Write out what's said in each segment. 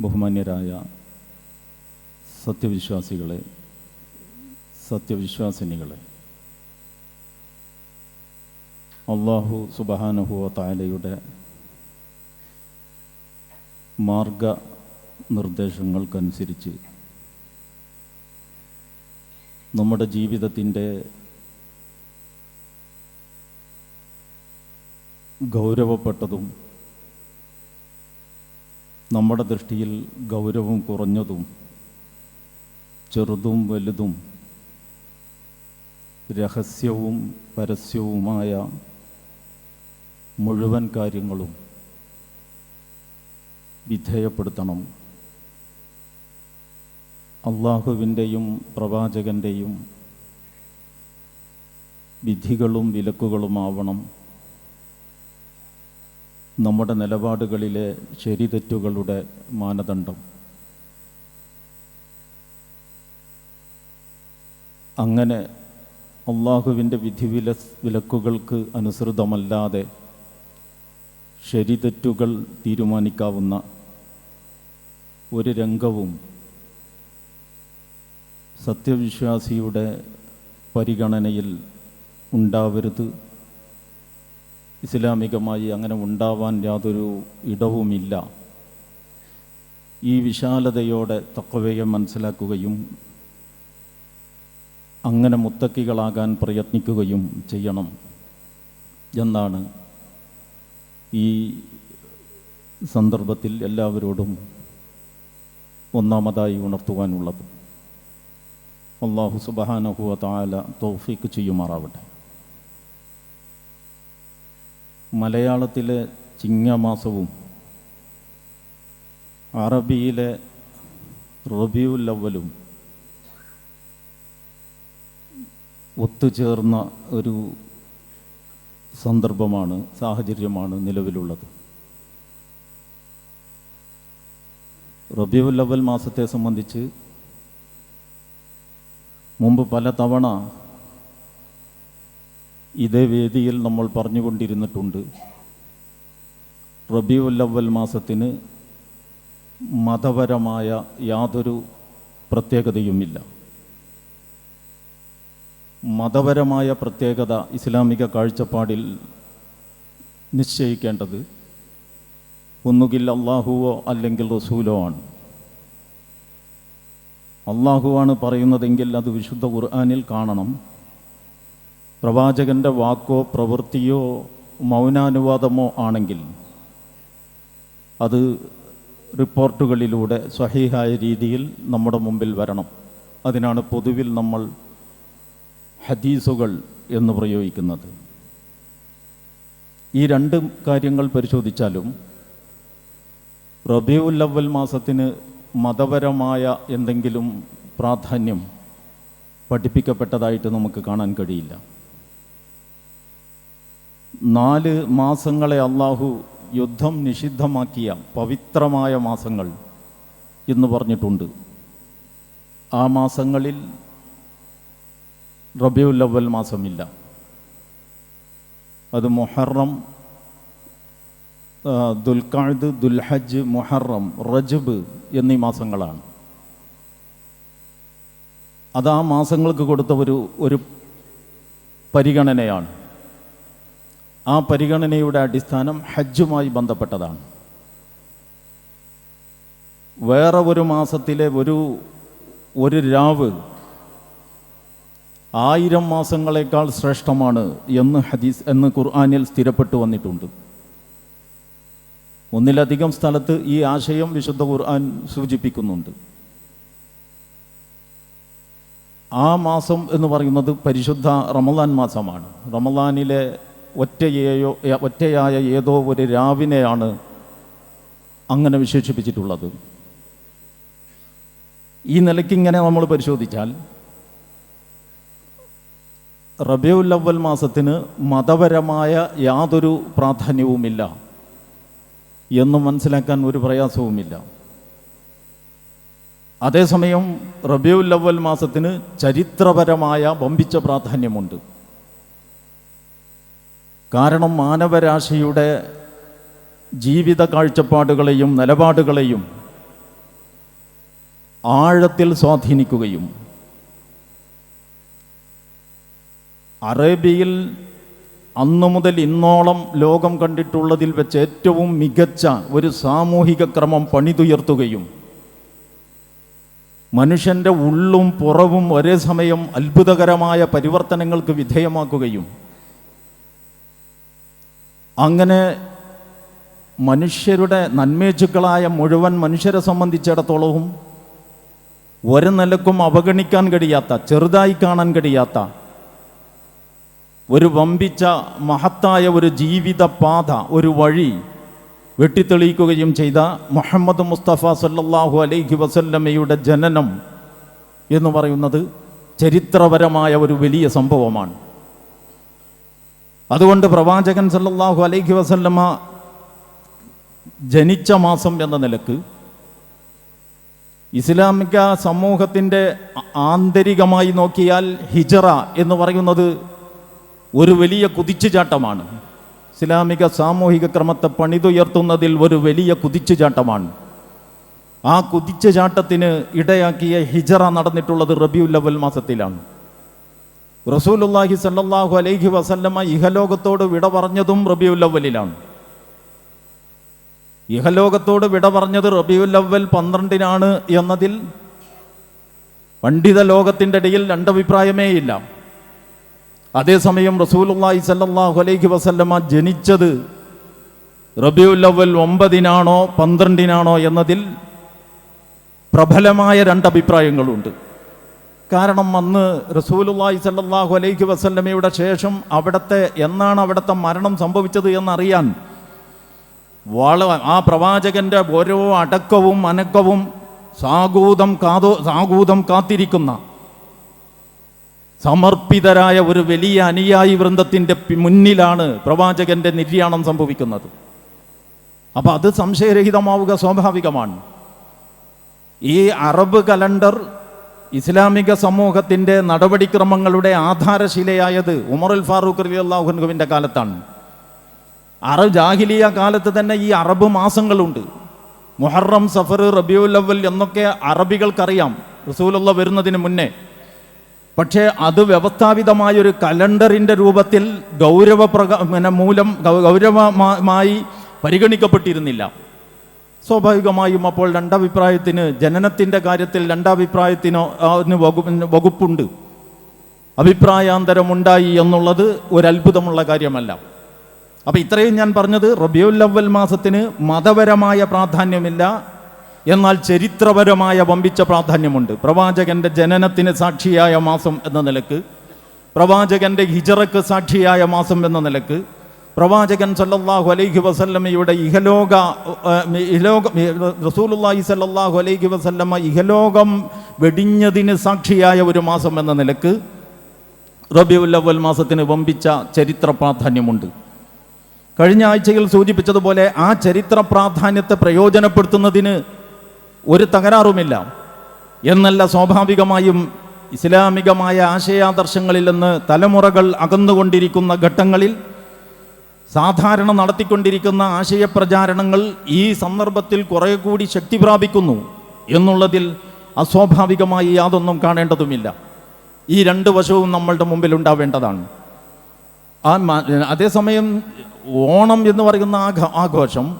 ബഹുമാന്യരായ സത്യവിശ്വാസികളെ സത്യവിശ്വാസിനികളെ അള്ളാഹു സുബഹാനുഹുവ താലയുടെ മാർഗ നിർദ്ദേശങ്ങൾക്കനുസരിച്ച് നമ്മുടെ ജീവിതത്തിന്റെ ഗൗരവപ്പെട്ടതും നമ്മുടെ ദൃഷ്ടിയിൽ ഗൗരവം കുറഞ്ഞതും ചെറുതും വലുതും രഹസ്യവും പരസ്യവുമായ മുഴുവൻ കാര്യങ്ങളും വിധേയപ്പെടുത്തണം. അള്ളാഹുവിന്റെയും പ്രവാചകന്റെയും വിധികളും വിലക്കുകളുമാവണം. നമ്മുടെ നിലപാടുകളിലെ ശരിതെറ്റുകളുടെ മാനദണ്ഡം. അങ്ങനെ അള്ളാഹുവിന്റെ വിധി വില വിലക്കുകൾക്ക് അനുസൃതമല്ലാതെ ശരിതെറ്റുകൾ തീരുമാനിക്കാവുന്ന ഒരു രംഗവും സത്യവിശ്വാസിയുടെ പരിഗണനയിൽ ഉണ്ടാവരുത്. ഇസ്ലാമികമായി അങ്ങനെ ഉണ്ടാവാൻ യാതൊരു ഇടവുമില്ല. ഈ വിശാലതയോടെ തക്കവയെ മനസ്സിലാക്കുകയും അങ്ങനെ മുത്തക്കികളാകാൻ പ്രയത്നിക്കുകയും ചെയ്യണം എന്നാണ് ഈ സന്ദർഭത്തിൽ എല്ലാവരോടും ഒന്നാമതായി ഉണർത്തുവാനുള്ളത്. അള്ളാഹു സുബഹാനഹുവ താല തോഫിക്ക് ചെയ്യുമാറാവട്ടെ. മലയാളത്തിലെ ചിങ്ങമാസവും അറബിയിലെ അവലും ഒത്തുചേർന്ന ഒരു സന്ദർഭമാണ് സാഹചര്യമാണ് നിലവിലുള്ളത്. റബിയുൽ അവൽ മാസത്തെ സംബന്ധിച്ച് മുമ്പ് പല തവണ ഇതേ വേദിയിൽ നമ്മൾ പറഞ്ഞുകൊണ്ടിരുന്നിട്ടുണ്ട്. റബി അവൽ മാസത്തിന് മതപരമായ യാതൊരു പ്രത്യേകതയുമില്ല. മതപരമായ പ്രത്യേകത ഇസ്ലാമിക കാഴ്ചപ്പാടിൽ നിശ്ചയിക്കേണ്ടത് ഒന്നുകിൽ അള്ളാഹുവോ അല്ലെങ്കിൽ റസൂലോ ആണ്. അള്ളാഹുവാണ് പറയുന്നതെങ്കിൽ അത് വിശുദ്ധ ഖുർആാനിൽ കാണണം. പ്രവാചകന്റെ വാക്കോ പ്രവൃത്തിയോ മൗനാനുവാദമോ ആണെങ്കിൽ അത് റിപ്പോർട്ടുകളിലൂടെ സഹിഹായ രീതിയിൽ നമ്മുടെ മുമ്പിൽ വരണം. അതിനാണ് പൊതുവിൽ നമ്മൾ ഹദീസുകൾ എന്ന് പ്രയോഗിക്കുന്നത്. ഈ രണ്ട് കാര്യങ്ങൾ പരിശോധിച്ചാലും റബിയുല്ലവൽ മാസത്തിന് മതപരമായ എന്തെങ്കിലും പ്രാധാന്യം പഠിപ്പിക്കപ്പെട്ടതായിട്ട് നമുക്ക് കാണാൻ കഴിയില്ല. നാല് മാസങ്ങളെ അള്ളാഹു യുദ്ധം നിഷിദ്ധമാക്കിയ പവിത്രമായ മാസങ്ങൾ എന്ന് പറഞ്ഞിട്ടുണ്ട്. ആ മാസങ്ങളിൽ റബിയുല്ലവൽ മാസമില്ല. അത് മൊഹറം ദുൽഖാദ് ദുൽഹജ് മൊഹറം റജബ് എന്നീ മാസങ്ങളാണ്. അത് ആ മാസങ്ങൾക്ക് കൊടുത്ത ഒരു ഒരു പരിഗണനയാണ്. ആ പരിഗണനയുടെ അടിസ്ഥാനം ഹജ്ജുമായി ബന്ധപ്പെട്ടതാണ്. വേറെ ഒരു മാസത്തിലെ ഒരു ഒരു രാവ് ആയിരം മാസങ്ങളെക്കാൾ ശ്രേഷ്ഠമാണ് എന്ന് ഹദീസ് എന്ന് ഖുർആാനിൽ സ്ഥിരപ്പെട്ടു വന്നിട്ടുണ്ട്. ഒന്നിലധികം സ്ഥലത്ത് ഈ ആശയം വിശുദ്ധ ഖുർആൻ സൂചിപ്പിക്കുന്നുണ്ട്. ആ മാസം എന്ന് പറയുന്നത് പരിശുദ്ധ റമദാൻ മാസമാണ്. റമദാനിലെ ഒറ്റയെയോ ഒറ്റയായ ഏതോ ഒരു രാവിനെയാണ് അങ്ങനെ വിശേഷിപ്പിച്ചിട്ടുള്ളത്. ഈ നിലയ്ക്ക് ഇങ്ങനെ നമ്മൾ പരിശോധിച്ചാൽ റബിയുൽ അവൽ മാസത്തിന് മതപരമായ യാതൊരു പ്രാധാന്യവുമില്ല എന്ന് മനസ്സിലാക്കാൻ ഒരു പ്രയാസവുമില്ല. അതേസമയം റബിയുൽ അവൽ മാസത്തിന് ചരിത്രപരമായ വമ്പിച്ച പ്രാധാന്യമുണ്ട്. കാരണം മാനവരാശിയുടെ ജീവിത കാഴ്ചപ്പാടുകളെയും നിലപാടുകളെയും ആഴത്തിൽ സ്വാധീനിക്കുകയും അറേബ്യയിൽ അന്നു മുതൽ ഇന്നോളം ലോകം കണ്ടിട്ടുള്ളതിൽ വെച്ച് ഏറ്റവും മികച്ച ഒരു സാമൂഹിക ക്രമം പണിതുയർത്തുകയും മനുഷ്യന്റെ ഉള്ളും പുറവും ഒരേ സമയം അത്ഭുതകരമായ പരിവർത്തനങ്ങൾക്ക് വിധേയമാക്കുകയും അങ്ങനെ മനുഷ്യരുടെ നന്മേജുക്കളായ മുഴുവൻ മനുഷ്യരെ സംബന്ധിച്ചിടത്തോളവും ഒരു നിലക്കും അവഗണിക്കാൻ കഴിയാത്ത ചെറുതായി കാണാൻ കഴിയാത്ത ഒരു വമ്പിച്ച മഹത്തായ ഒരു ജീവിത പാത ഒരു വഴി വെട്ടിത്തെളിയിക്കുകയും ചെയ്ത മുഹമ്മദ് മുസ്തഫ സല്ലാഹു അലൈഹി വസല്ലമ്മയുടെ ജനനം എന്ന് പറയുന്നത് ചരിത്രപരമായ ഒരു വലിയ സംഭവമാണ്. അതുകൊണ്ട് പ്രവാചകൻ സല്ലാഹു അലൈഹി വസല്ലമ ജനിച്ച മാസം എന്ന നിലയ്ക്ക് ഇസ്ലാമിക സമൂഹത്തിന്റെ ആന്തരികമായി നോക്കിയാൽ ഹിജറ എന്ന് പറയുന്നത് ഒരു വലിയ കുതിച്ചുചാട്ടമാണ്. ഇസ്ലാമിക സാമൂഹിക ക്രമത്തെ പണിതുയർത്തുന്നതിൽ ഒരു വലിയ കുതിച്ചുചാട്ടമാണ്. ആ കുതിച്ചുചാട്ടത്തിന് ഇടയാക്കിയ ഹിജറ നടന്നിട്ടുള്ളത് റബിയുൽ അവൽ മാസത്തിലാണ്. റസൂലുല്ലാഹി സല്ലാഹു അലൈഹി വസല്ലമ ഇഹലോകത്തോട് വിട പറഞ്ഞതും റബിയുല്ലവലിലാണ് ഇഹലോകത്തോട് വിട പറഞ്ഞത് റബിയുല്ലവൽ പന്ത്രണ്ടിനാണ് എന്നതിൽ പണ്ഡിത ലോകത്തിന്റെ ഇടയിൽ രണ്ടഭിപ്രായമേ ഇല്ല. അതേസമയം റസൂലുള്ളാഹി സല്ലാഹു അലൈഹി വസല്ലമ ജനിച്ചത് റബിയുല്ലവൽ ഒമ്പതിനാണോ പന്ത്രണ്ടിനാണോ എന്നതിൽ പ്രബലമായ രണ്ടഭിപ്രായങ്ങളുണ്ട് കാരണം അന്ന് റസൂലുള്ളാഹി സല്ലല്ലാഹു അലൈഹി വസല്ലമയുടെ ശേഷം അവിടുത്തെ എന്നാണ് അവിടുത്തെ മരണം സംഭവിച്ചത് എന്നറിയാൻ വള ആ പ്രവാചകന്റെ ഓരോ അടക്കവും അനക്കവും സാഗൂതം കാതോ സാഗൂതം കാത്തിരിക്കുന്ന സമർപ്പിതരായ ഒരു വലിയ അനുയായി വൃന്ദത്തിന്റെ മുന്നിലാണ് പ്രവാചകന്റെ നിര്യാണം സംഭവിക്കുന്നത്. അപ്പം അത് സംശയരഹിതമാവുക സ്വാഭാവികമാണ്. ഈ അറബ് കലണ്ടർ ഇസ്ലാമിക സമൂഹത്തിന്റെ നടപടിക്രമങ്ങളുടെ ആധാരശിലയായത് ഉമറുൽ ഫാറൂഖ് അലി അള്ളാഹുവിന്റെ കാലത്താണ്. അറബ് ജാഹിലിയ കാലത്ത് തന്നെ ഈ അറബ് മാസങ്ങളുണ്ട്. മുഹറം സഫർ റബിയുൽ അവൽ എന്നൊക്കെ അറബികൾക്കറിയാം. റസൂലുള്ള വരുന്നതിന് മുന്നേ. പക്ഷേ അത് വ്യവസ്ഥാപിതമായൊരു കലണ്ടറിന്റെ രൂപത്തിൽ ഗൗരവ പ്രക മൂലം ഗൗരവമായി പരിഗണിക്കപ്പെട്ടിരുന്നില്ല. സ്വാഭാവികമായും അപ്പോൾ രണ്ടഭിപ്രായത്തിന് ജനനത്തിന്റെ കാര്യത്തിൽ രണ്ടഭിപ്രായത്തിനോ വകുപ്പുണ്ട്. അഭിപ്രായാന്തരമുണ്ടായി എന്നുള്ളത് ഒരു അത്ഭുതമുള്ള കാര്യമല്ല. അപ്പോൾ ഇത്രയും ഞാൻ പറഞ്ഞത് റബിയുല്ലവൽ മാസത്തിന് മതപരമായ പ്രാധാന്യമില്ല. എന്നാൽ ചരിത്രപരമായ വമ്പിച്ച പ്രാധാന്യമുണ്ട്. പ്രവാചകന്റെ ജനനത്തിന് സാക്ഷിയായ മാസം എന്ന നിലയ്ക്ക് പ്രവാചകന്റെ ഹിജറക്ക് സാക്ഷിയായ മാസം എന്ന നിലയ്ക്ക് പ്രവാചകൻ സല്ലല്ലാഹു അലൈഹി വസല്ലമയുടെ ഇഹലോക ഇഹലോക റസൂലുള്ളാഹി സല്ലല്ലാഹു അലൈഹി വസല്ലമ ഇഹലോകം വെടിഞ്ഞതിന് സാക്ഷിയായ ഒരു മാസം എന്ന നിലയ്ക്ക് റബിയുല്ലവൽ മാസത്തിന് വമ്പിച്ച ചരിത്ര പ്രാധാന്യമുണ്ട്. കഴിഞ്ഞ ആഴ്ചയിൽ സൂചിപ്പിച്ചതുപോലെ ആ ചരിത്ര പ്രാധാന്യത്തെ പ്രയോജനപ്പെടുത്തുന്നതിന് ഒരു തകരാറുമില്ല. എന്നല്ല സ്വാഭാവികമായും ഇസ്ലാമികമായ ആശയാദർശങ്ങളിൽ നിന്ന് തലമുറകൾ അകന്നുകൊണ്ടിരിക്കുന്ന ഘട്ടങ്ങളിൽ സാധാരണ നടത്തിക്കൊണ്ടിരിക്കുന്ന ആശയപ്രചാരണങ്ങൾ ഈ സന്ദർഭത്തിൽ കുറെ കൂടി ശക്തി പ്രാപിക്കുന്നു എന്നുള്ളതിൽ അസ്വാഭാവികമായി യാതൊന്നും കാണേണ്ടതുമില്ല. ഈ രണ്ട് വശവും നമ്മളുടെ മുമ്പിൽ ഉണ്ടാവേണ്ടതാണ്. ആ അതേസമയം ഓണം എന്ന് പറയുന്ന ആഘ- ആഘോഷം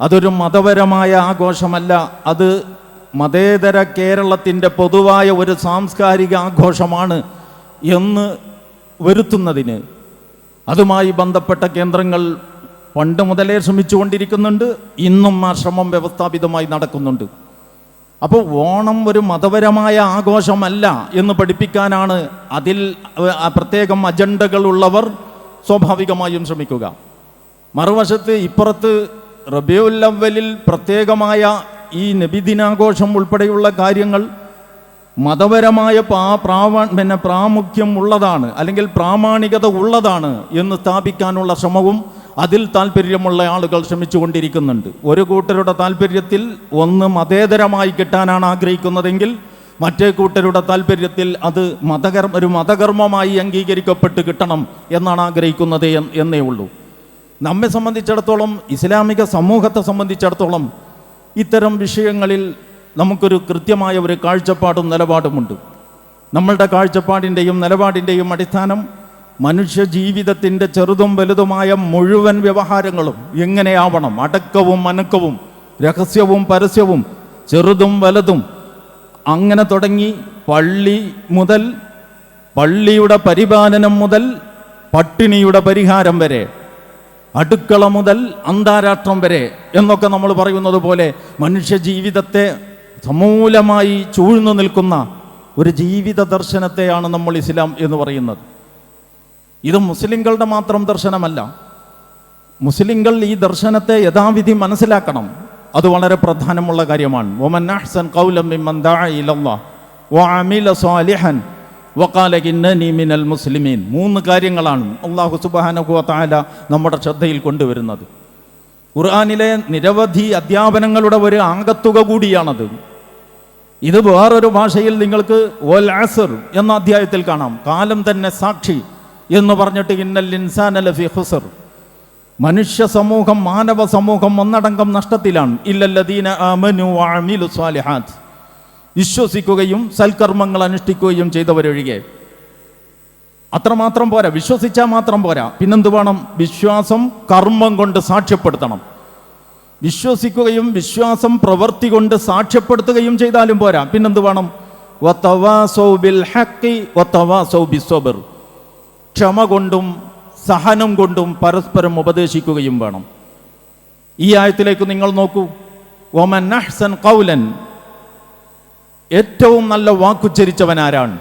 അതൊരു മതപരമായ ആഘോഷമല്ല. അത് മതേതര കേരളത്തിന്റെ പൊതുവായ ഒരു സാംസ്കാരിക ആഘോഷമാണ് എന്ന് വരുത്തുന്നതിന് അതുമായി ബന്ധപ്പെട്ട കേന്ദ്രങ്ങൾ പണ്ട് മുതലേ ശ്രമിച്ചുകൊണ്ടിരിക്കുന്നുണ്ട് ഇന്നും ആ ശ്രമം വ്യവസ്ഥാപിതമായി നടക്കുന്നുണ്ട്. അപ്പോൾ ഓണം ഒരു മതപരമായ ആഘോഷമല്ല എന്ന് പഠിപ്പിക്കാനാണ് അതിൽ പ്രത്യേകം അജണ്ടകൾ അജണ്ടകളുള്ളവർ സ്വാഭാവികമായും ശ്രമിക്കുക. മറുവശത്ത് ഇപ്പുറത്ത് റബിയുല്ലവലിൽ പ്രത്യേകമായ ഈ നബിദിനാഘോഷം ഉൾപ്പെടെയുള്ള കാര്യങ്ങൾ മതപരമായ പാ പ്രാവ പിന്നെ പ്രാമുഖ്യം ഉള്ളതാണ് അല്ലെങ്കിൽ പ്രാമാണികത ഉള്ളതാണ് എന്ന് സ്ഥാപിക്കാനുള്ള ശ്രമവും അതിൽ താല്പര്യമുള്ള ആളുകൾ ശ്രമിച്ചുകൊണ്ടിരിക്കുന്നുണ്ട്. ഒരു കൂട്ടരുടെ താല്പര്യത്തിൽ ഒന്ന് മതേതരമായി കിട്ടാനാണ് ആഗ്രഹിക്കുന്നതെങ്കിൽ മറ്റേ കൂട്ടരുടെ താല്പര്യത്തിൽ അത് മതകർമ്മ ഒരു മതകർമ്മമായി അംഗീകരിക്കപ്പെട്ട് കിട്ടണം എന്നാണ് ആഗ്രഹിക്കുന്നത് എന്നേ ഉള്ളൂ. നമ്മെ സംബന്ധിച്ചിടത്തോളം ഇസ്ലാമിക സമൂഹത്തെ സംബന്ധിച്ചിടത്തോളം ഇത്തരം വിഷയങ്ങളിൽ നമുക്കൊരു കൃത്യമായ ഒരു കാഴ്ചപ്പാടും നിലപാടുമുണ്ട്. നമ്മളുടെ കാഴ്ചപ്പാടിന്റെയും നിലപാടിന്റെയും അടിസ്ഥാനം മനുഷ്യ ജീവിതത്തിന്റെ ചെറുതും വലുതുമായ മുഴുവൻ വ്യവഹാരങ്ങളും എങ്ങനെയാവണം? അടക്കവും അനക്കവും രഹസ്യവും പരസ്യവും ചെറുതും വലുതും. അങ്ങനെ തുടങ്ങി പള്ളി മുതൽ പള്ളിയുടെ പരിപാലനം മുതൽ പട്ടിണിയുടെ പരിഹാരം വരെ അടുക്കള മുതൽ അന്താരാഷ്ട്രം വരെ എന്നൊക്കെ നമ്മൾ പറയുന്നത് പോലെ മനുഷ്യ ജീവിതത്തെ സമൂലമായി ചൂഴ്ന്നു നിൽക്കുന്ന ഒരു ജീവിത ദർശനത്തെയാണ് നമ്മൾ ഇസ്ലാം എന്ന് പറയുന്നത്. ഇത് മുസ്ലിങ്ങളുടെ മാത്രം ദർശനമല്ല. മുസ്ലിങ്ങൾ ഈ ദർശനത്തെ യഥാവിധി മനസ്സിലാക്കണം. അത് വളരെ പ്രധാനമുള്ള കാര്യമാണ്. ഒമൻ അഹ്സൻ ഇന്നനി മിനൽ മുസ്ലിമീൻ. മൂന്ന് കാര്യങ്ങളാണ് അള്ളാഹു തആല നമ്മുടെ ശ്രദ്ധയിൽ കൊണ്ടുവരുന്നത്. ഖുർആനിലെ നിരവധി അധ്യാപനങ്ങളുടെ ഒരു ആകത്തുക കൂടിയാണത്. ഇത് വേറൊരു ഭാഷയിൽ നിങ്ങൾക്ക് അസർ എന്ന അധ്യായത്തിൽ കാണാം. കാലം തന്നെ സാക്ഷി എന്ന് പറഞ്ഞിട്ട് ഇന്നൽ ഇൻസാന ലഫി ഹുസർ മനുഷ്യ സമൂഹം മാനവ സമൂഹം ഒന്നടങ്കം നഷ്ടത്തിലാണ്. ഇല്ലല്ലദീന അമനു വഅമിലു സ്വാലിഹാത്ത്. വിശ്വസിക്കുകയും സൽക്കർമ്മങ്ങൾ അനുഷ്ഠിക്കുകയും ചെയ്തവരൊഴികെ. അത്രമാത്രം പോരാ വിശ്വസിച്ചാൽ മാത്രം പോരാ. പിന്നെന്ത് വേണം? വിശ്വാസം കർമ്മം കൊണ്ട് സാക്ഷ്യപ്പെടുത്തണം. വിശ്വസിക്കുകയും വിശ്വാസം പ്രവൃത്തി കൊണ്ട് സാക്ഷ്യപ്പെടുത്തുകയും ചെയ്താലും പോരാ. പിന്നെന്ത് വേണം? ക്ഷമ കൊണ്ടും സഹനം കൊണ്ടും പരസ്പരം ഉപദേശിക്കുകയും വേണം. ഈ ആയത്തിലേക്ക് നിങ്ങൾ നോക്കൂ. അഹ്സൻ കൗലൻ ഏറ്റവും നല്ല വാക്കുച്ചരിച്ചവൻ ആരാണ്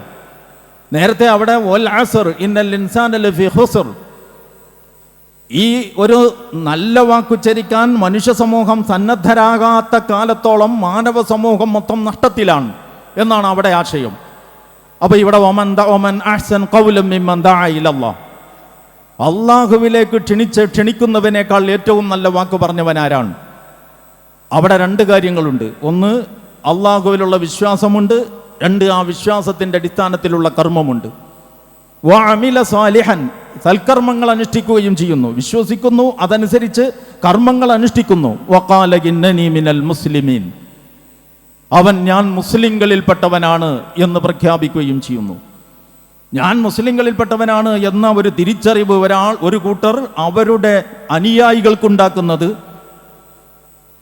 നേരത്തെ അവിടെ ഇന്നൽ ലഫി ഈ ഒരു നല്ല വാക്കുച്ചരിക്കാൻ മനുഷ്യ സമൂഹം സന്നദ്ധരാകാത്ത കാലത്തോളം മാനവ സമൂഹം മൊത്തം നഷ്ടത്തിലാണ് എന്നാണ് അവിടെ ആശയം. അപ്പൊ ഇവിടെ അള്ളാഹുവിലേക്ക് ക്ഷണിച്ച് ക്ഷണിക്കുന്നവനേക്കാൾ ഏറ്റവും നല്ല വാക്ക് പറഞ്ഞവൻ ആരാണ്? അവിടെ രണ്ട് കാര്യങ്ങളുണ്ട്. ഒന്ന് അള്ളാഹുവിലുള്ള വിശ്വാസമുണ്ട്. രണ്ട് ആ വിശ്വാസത്തിന്റെ അടിസ്ഥാനത്തിലുള്ള കർമ്മമുണ്ട്. വാമില സാലിഹൻ സൽക്കർമ്മങ്ങൾ അനുഷ്ഠിക്കുകയും ചെയ്യുന്നു. വിശ്വസിക്കുന്നു അതനുസരിച്ച് കർമ്മങ്ങൾ അനുഷ്ഠിക്കുന്നു. വക്കാല മിനൽ മുസ്ലിമീൻ. അവൻ ഞാൻ മുസ്ലിങ്ങളിൽപ്പെട്ടവനാണ് എന്ന് പ്രഖ്യാപിക്കുകയും ചെയ്യുന്നു. ഞാൻ മുസ്ലിങ്ങളിൽപ്പെട്ടവനാണ് എന്ന ഒരു തിരിച്ചറിവ് ഒരാൾ ഒരു കൂട്ടർ അവരുടെ അനുയായികൾക്കുണ്ടാക്കുന്നത്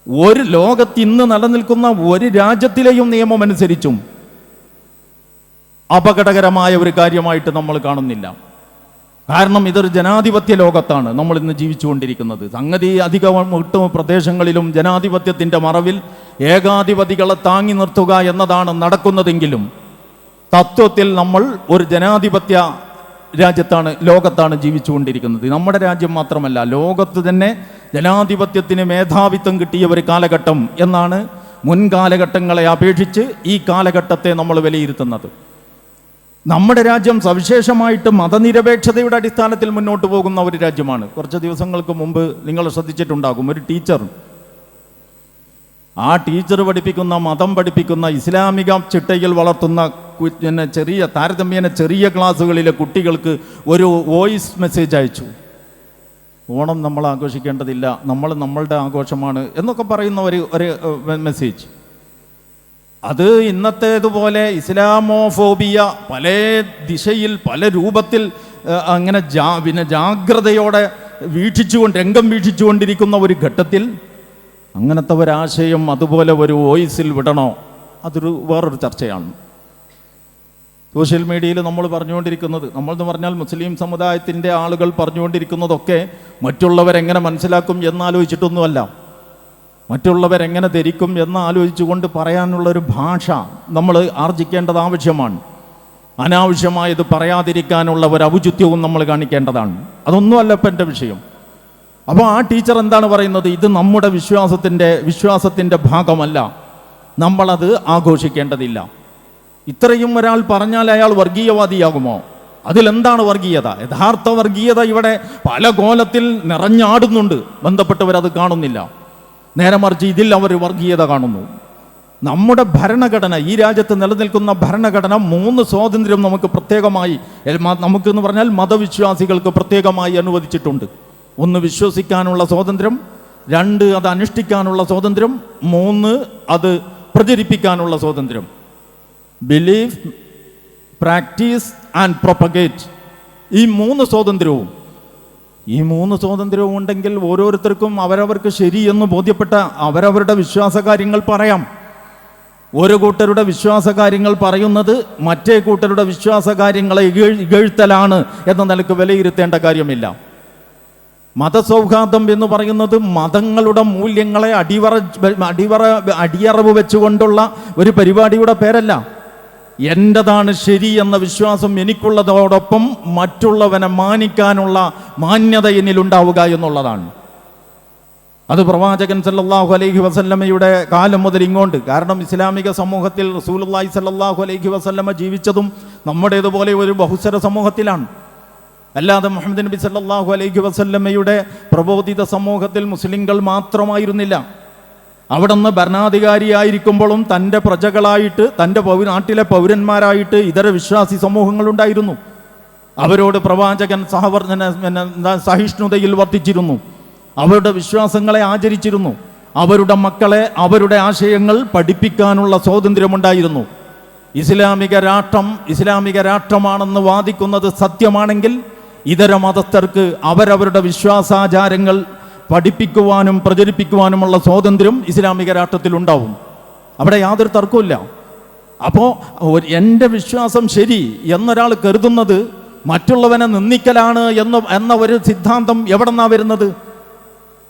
ഒരു ലോകത്ത് ഇന്ന് നിലനിൽക്കുന്ന ഒരു രാജ്യത്തിലെയും നിയമം അനുസരിച്ചും അപകടകരമായ ഒരു കാര്യമായിട്ട് നമ്മൾ കാണുന്നില്ല. കാരണം ഇതൊരു ജനാധിപത്യ ലോകത്താണ് നമ്മൾ ഇന്ന് ജീവിച്ചുകൊണ്ടിരിക്കുന്നത്. സംഗതി അധികം ഒട്ടും പ്രദേശങ്ങളിലും ജനാധിപത്യത്തിന്റെ മറവിൽ ഏകാധിപതികളെ താങ്ങി നിർത്തുക എന്നതാണ് നടക്കുന്നതെങ്കിലും തത്വത്തിൽ നമ്മൾ ഒരു ജനാധിപത്യ രാജ്യത്താണ് ലോകത്താണ് ജീവിച്ചുകൊണ്ടിരിക്കുന്നത്. നമ്മുടെ രാജ്യം മാത്രമല്ല ലോകത്ത് തന്നെ ജനാധിപത്യത്തിന് മേധാവിത്വം കിട്ടിയ ഒരു കാലഘട്ടം എന്നാണ് മുൻകാലഘട്ടങ്ങളെ അപേക്ഷിച്ച് ഈ കാലഘട്ടത്തെ നമ്മൾ വിലയിരുത്തുന്നത്. നമ്മുടെ രാജ്യം സവിശേഷമായിട്ട് മതനിരപേക്ഷതയുടെ അടിസ്ഥാനത്തിൽ മുന്നോട്ട് പോകുന്ന ഒരു രാജ്യമാണ്. കുറച്ച് ദിവസങ്ങൾക്ക് മുമ്പ് നിങ്ങൾ ശ്രദ്ധിച്ചിട്ടുണ്ടാകും ഒരു ടീച്ചർ ആ ടീച്ചർ പഠിപ്പിക്കുന്ന മതം പഠിപ്പിക്കുന്ന ഇസ്ലാമിക ചിട്ടയിൽ വളർത്തുന്ന പിന്നെ ചെറിയ താരതമ്യേന ചെറിയ ക്ലാസ്സുകളിലെ കുട്ടികൾക്ക് ഒരു വോയിസ് മെസ്സേജ് അയച്ചു. ഓണം നമ്മൾ ആഘോഷിക്കേണ്ടതില്ല നമ്മൾ നമ്മളുടെ ആഘോഷമാണ് എന്നൊക്കെ പറയുന്ന ഒരു ഒരു മെസ്സേജ്. അത് ഇന്നത്തേതുപോലെ ഇസ്ലാമോഫോബിയ പല ദിശയിൽ പല രൂപത്തിൽ അങ്ങനെ ജാ പിന്നെ ജാഗ്രതയോടെ വീക്ഷിച്ചുകൊണ്ട് രംഗം വീക്ഷിച്ചുകൊണ്ടിരിക്കുന്ന ഒരു ഘട്ടത്തിൽ അങ്ങനത്തെ ഒരാശയം അതുപോലെ ഒരു വോയിസിൽ വിടണോ? അതൊരു വേറൊരു ചർച്ചയാണ്. സോഷ്യൽ മീഡിയയിൽ നമ്മൾ പറഞ്ഞുകൊണ്ടിരിക്കുന്നത് നമ്മളെന്ന് പറഞ്ഞാൽ മുസ്ലിം സമുദായത്തിന്റെ ആളുകൾ പറഞ്ഞുകൊണ്ടിരിക്കുന്നതൊക്കെ മറ്റുള്ളവരെങ്ങനെ മനസ്സിലാക്കും എന്നാലോചിച്ചിട്ടൊന്നുമല്ല മറ്റുള്ളവരെങ്ങനെ ധരിക്കും എന്ന് ആലോചിച്ചുകൊണ്ട് പറയാനുള്ളൊരു ഭാഷ നമ്മൾ ആർജിക്കേണ്ടത് ആവശ്യമാണ്. അനാവശ്യമായത് പറയാതിരിക്കാനുള്ള ഒരു ഔചിത്യവും നമ്മൾ കാണിക്കേണ്ടതാണ്. അതൊന്നുമല്ല ഇപ്പം എന്റെ വിഷയം. അപ്പോൾ ആ ടീച്ചർ എന്താണ് പറയുന്നത്? ഇത് നമ്മുടെ വിശ്വാസത്തിന്റെ വിശ്വാസത്തിന്റെ ഭാഗമല്ല. നമ്മളത് ആഘോഷിക്കേണ്ടതില്ല. ഇത്രയും ഒരാൾ പറഞ്ഞാൽ അയാൾ വർഗീയവാദിയാകുമോ? അതിലെന്താണ് വർഗീയത? യഥാർത്ഥ വർഗീയത ഇവിടെ പല കോലത്തിൽ നിറഞ്ഞാടുന്നുണ്ട്. ബന്ധപ്പെട്ടവരത് കാണുന്നില്ല. നേരെ മറിച്ച് ഇതിൽ അവർ വർഗീയത കാണുന്നു. നമ്മുടെ ഭരണഘടന ഈ രാജ്യത്ത് നിലനിൽക്കുന്ന ഭരണഘടന മൂന്ന് സ്വാതന്ത്ര്യം നമുക്ക് പ്രത്യേകമായി നമുക്കെന്ന് പറഞ്ഞാൽ മതവിശ്വാസികൾക്ക് പ്രത്യേകമായി അനുവദിച്ചിട്ടുണ്ട്. ഒന്ന് വിശ്വസിക്കാനുള്ള സ്വാതന്ത്ര്യം രണ്ട് അത് അനുഷ്ഠിക്കാനുള്ള സ്വാതന്ത്ര്യം മൂന്ന് അത് പ്രചരിപ്പിക്കാനുള്ള സ്വാതന്ത്ര്യം. ബിലീഫ് പ്രാക്ടീസ് ആൻഡ് പ്രൊപ്പഗേറ്റ് ഈ മൂന്ന് സ്വാതന്ത്ര്യവും ഈ മൂന്ന് സ്വാതന്ത്ര്യവും ഉണ്ടെങ്കിൽ ഓരോരുത്തർക്കും അവരവർക്ക് ശരിയെന്ന് ബോധ്യപ്പെട്ട അവരവരുടെ വിശ്വാസ കാര്യങ്ങൾ പറയാം. ഒരു കൂട്ടരുടെ വിശ്വാസ കാര്യങ്ങൾ പറയുന്നത് മറ്റേ കൂട്ടരുടെ വിശ്വാസ കാര്യങ്ങളെ ഇകഴ് ഇകഴ്ത്തലാണ് എന്ന നിലയ്ക്ക് വിലയിരുത്തേണ്ട കാര്യമില്ല. മതസൗഹാർദ്ദം എന്ന് പറയുന്നത് മതങ്ങളുടെ മൂല്യങ്ങളെ അടിവറ അടിവറ അടിയറവ് വെച്ചുകൊണ്ടുള്ള ഒരു പരിപാടിയുടെ പേരല്ല. എന്റെതാണ് ശരി എന്ന വിശ്വാസം എനിക്കുള്ളതോടൊപ്പം മറ്റുള്ളവനെ മാനിക്കാനുള്ള മാന്യത എന്നിലുണ്ടാവുക എന്നുള്ളതാണ്. അത് പ്രവാചകൻ സല്ലാഹു അലൈഹി വസല്ലമ്മയുടെ കാലം മുതൽ ഇങ്ങോട്ട്. കാരണം ഇസ്ലാമിക സമൂഹത്തിൽ റസൂലുള്ളാഹി സല്ലാഹു അലൈഹി വസല്ലമ്മ ജീവിച്ചതും നമ്മുടേതുപോലെ ഒരു ബഹുസ്വര സമൂഹത്തിലാണ്. അല്ലാതെ മുഹമ്മദ് നബി സല്ലാഹു അലൈഹി വസല്ലമ്മയുടെ പ്രബോധിത സമൂഹത്തിൽ മുസ്ലിങ്ങൾ മാത്രമായിരുന്നില്ല. അവിടുന്ന് ഭരണാധികാരിയായിരിക്കുമ്പോഴും തന്റെ പ്രജകളായിട്ട് തന്റെ പൗ നാട്ടിലെ പൗരന്മാരായിട്ട് ഇതര വിശ്വാസി സമൂഹങ്ങളുണ്ടായിരുന്നു. അവരോട് പ്രവാചകൻ സഹവർദ്ധന സഹിഷ്ണുതയിൽ വർദ്ധിച്ചിരുന്നു അവരുടെ വിശ്വാസങ്ങളെ ആചരിച്ചിരുന്നു. അവരുടെ മക്കളെ അവരുടെ ആശയങ്ങൾ പഠിപ്പിക്കാനുള്ള സ്വാതന്ത്ര്യമുണ്ടായിരുന്നു. ഇസ്ലാമിക രാഷ്ട്രം ഇസ്ലാമിക രാഷ്ട്രമാണെന്ന് വാദിക്കുന്നത് സത്യമാണെങ്കിൽ ഇതര മതസ്ഥർക്ക് അവരവരുടെ വിശ്വാസാചാരങ്ങൾ പഠിപ്പിക്കുവാനും പ്രചരിപ്പിക്കുവാനുമുള്ള സ്വാതന്ത്ര്യം ഇസ്ലാമിക രാഷ്ട്രത്തിൽ ഉണ്ടാവും. അവിടെ യാതൊരു തർക്കമില്ല അപ്പോൾ എന്റെ വിശ്വാസം ശരി എന്നൊരാൾ കരുതുന്നത് മറ്റുള്ളവനെ നിന്ദിക്കലാണ് എന്ന് എന്ന ഒരു സിദ്ധാന്തം എവിടെ നിന്നാണ് വരുന്നത്?